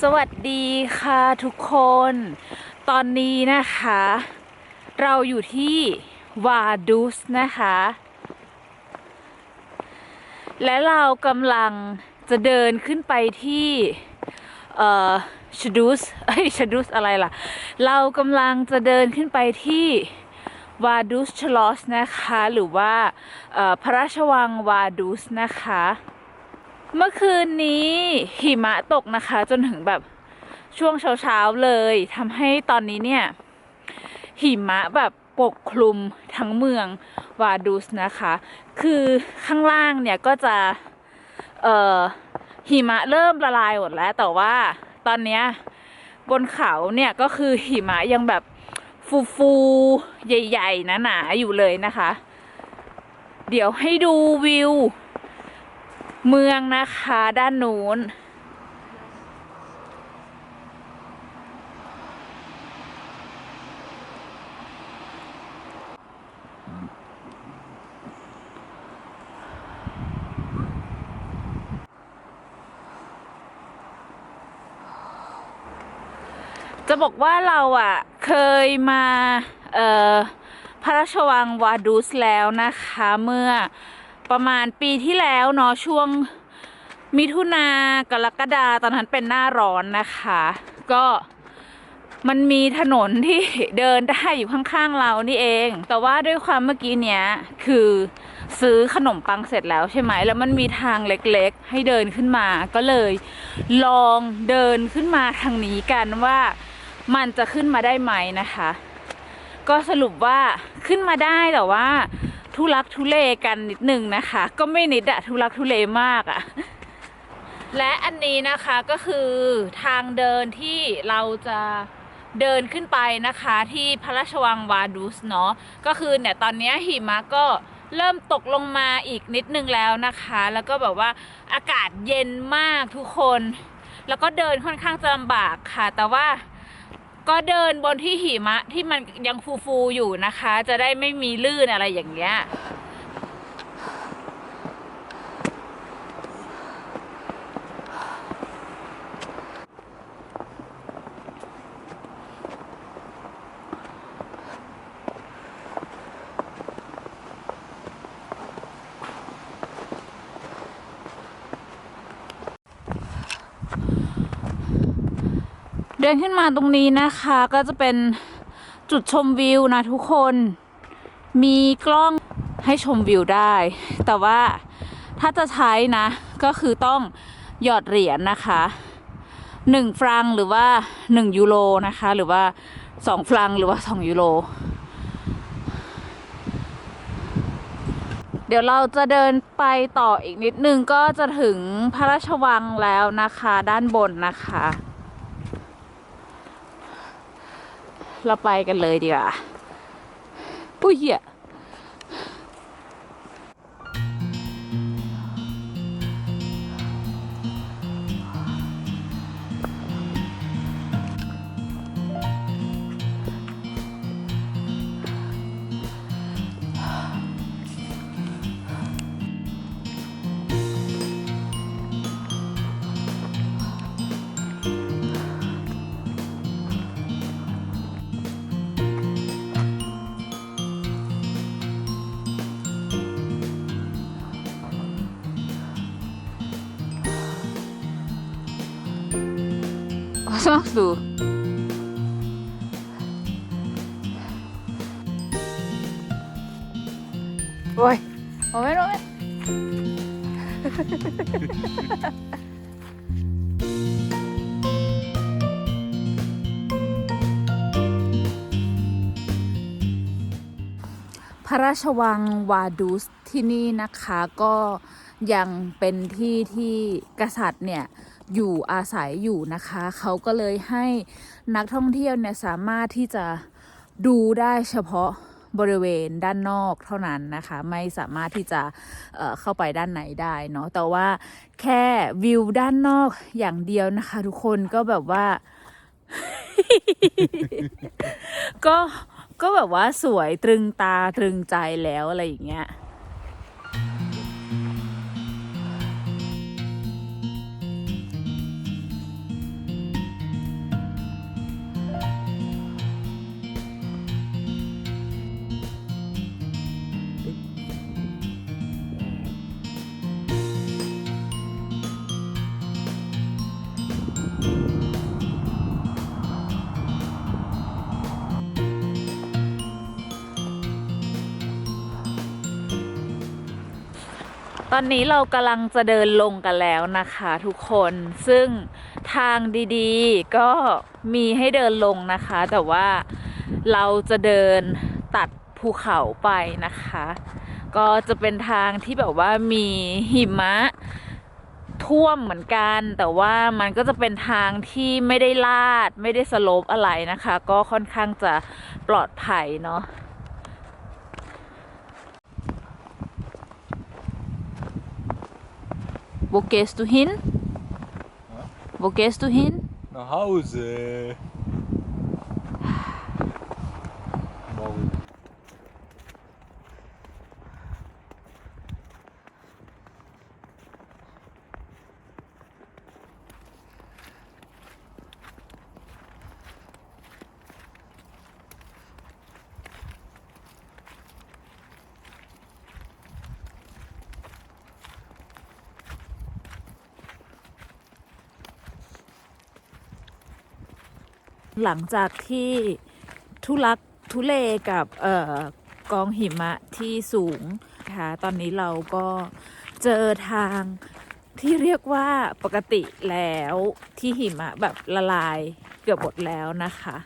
สวัสดีค่ะทุกคน ตอนนี้นะคะ เราอยู่ที่วาดุสนะคะ และเรากำลังจะเดินขึ้นไปที่เอ่อชดูสเอ้ยชดูสอะไรล่ะ เรากำลังจะเดินขึ้นไปที่วาดุสชลอสนะคะ หรือว่าพระราชวังวาดุสนะคะ เมื่อคืนนี้หิมะตกนะคะ จนถึงแบบช่วงเช้าๆเลยทำให้ตอนนี้เนี่ย หิมะแบบปกคลุมทั้งเมืองวาดุสนะคะ คือข้างล่างเนี่ยก็จะเอ่อหิมะเริ่มละลายหมดแล้ว แต่ว่าตอนเนี้ยบนเขาเนี่ยก็คือหิมะยังแบบฟูๆใหญ่ๆหนาๆอยู่เลยนะคะ เดี๋ยวให้ดูวิว เมืองนะคะด้านนู้น จะบอกว่าเราอะ เคยมา เอ่อ พระราชวังวาดุสแล้วนะคะเมื่อ ประมาณปีที่แล้วเนาะช่วงมิถุนากรกฎาตอนนั้นเป็นหน้าร้อนนะคะ ก็มันมีถนนที่เดินได้อยู่ข้างๆเรานี่เอง แต่ว่าด้วยความเมื่อกี้เนี้ยคือซื้อขนมปังเสร็จแล้วใช่ไหม แล้วมันมีทางเล็กๆ ให้เดินขึ้นมา ก็เลยลองเดินขึ้นมาทางนี้กันว่ามันจะขึ้นมาได้ไหมนะคะ ก็สรุปว่าขึ้นมาได้แต่ว่า ทุลักทุเลกันนิดนึงนะคะ ก็ไม่นิดอะทุลักทุเลมากอะและอันนี้นะคะก็คือทางเดินที่เราจะเดินขึ้นไปนะคะที่พระราชวังวาดุสเนาะก็คือเนี่ยตอนนี้หิมะก็เริ่มตกลงมาอีกนิดนึงแล้วนะคะ แล้วก็แบบว่าอากาศเย็นมากทุกคน แล้วก็เดินค่อนข้างจะลำบากค่ะ แต่ว่า ก็เดินบนที่หิมะที่มันยังฟูๆอยู่นะคะ จะได้ไม่มีลื่นอะไรอย่างเงี้ย เดินขึ้นมาตรงนี้นะคะ ก็จะเป็นจุดชมวิวนะทุกคน มีกล้องให้ชมวิวได้ แต่ว่าถ้าจะใช้นะ ก็คือต้องหยอดเหรียญนะคะหนึ่งฟรังหรือว่าหนึ่งยูโรนะคะ หรือว่าสองฟรังหรือว่าสองยูโรเดี๋ยวเราจะเดินไปต่ออีกนิดนึงก็จะถึงพระราชวังแล้วนะคะ ด้านบนนะคะ เราไปกันเลยดีกว่าปุ้ยเหี้ย สมัครดูโอ้ยโอ้ยโอ้พระราชวังวาดุสที่นี่นะคะก็ยังเป็นที่ที่กษัตริย์เนี่ย อยู่อาศัยอยู่นะคะ เขาก็เลยให้นักท่องเที่ยวเนี่ยสามารถที่จะดูได้เฉพาะบริเวณด้านนอกเท่านั้นนะคะ ไม่สามารถที่จะเเข้าไปด้านไหนได้เนาะแต่ว่าแค่วิวด้านนอกอย่างเดียวนะคะ ทุกคนก็แบบว่า ก็ก็แบบว่าสวยตรึงตาตรึงใจแล้วอะไรอย่างเงี้ย ตอนนี้เรากำลังจะเดินลงกันแล้วนะคะทุกคนซึ่งทางดีๆก็มีให้เดินลงนะคะ แต่ว่าเราจะเดินตัดภูเขาไปนะคะ ก็จะเป็นทางที่แบบว่ามีหิมะท่วมเหมือนกัน แต่ว่ามันก็จะเป็นทางที่ไม่ได้ลาด ไม่ได้สโลปอะไรนะคะ ก็ค่อนข้างจะปลอดภัยเนาะ Wo gehst du hin? Wo gehst du hin? Nach Hause. หลังจากที่ทุลักทุเลกับออกองหิมะที่สูงค่ะตอนนี้เราก็เจอทางที่เรียกว่าปกติแล้วที่หิมะแบบละลายเกือบหมดแล้วนะคะ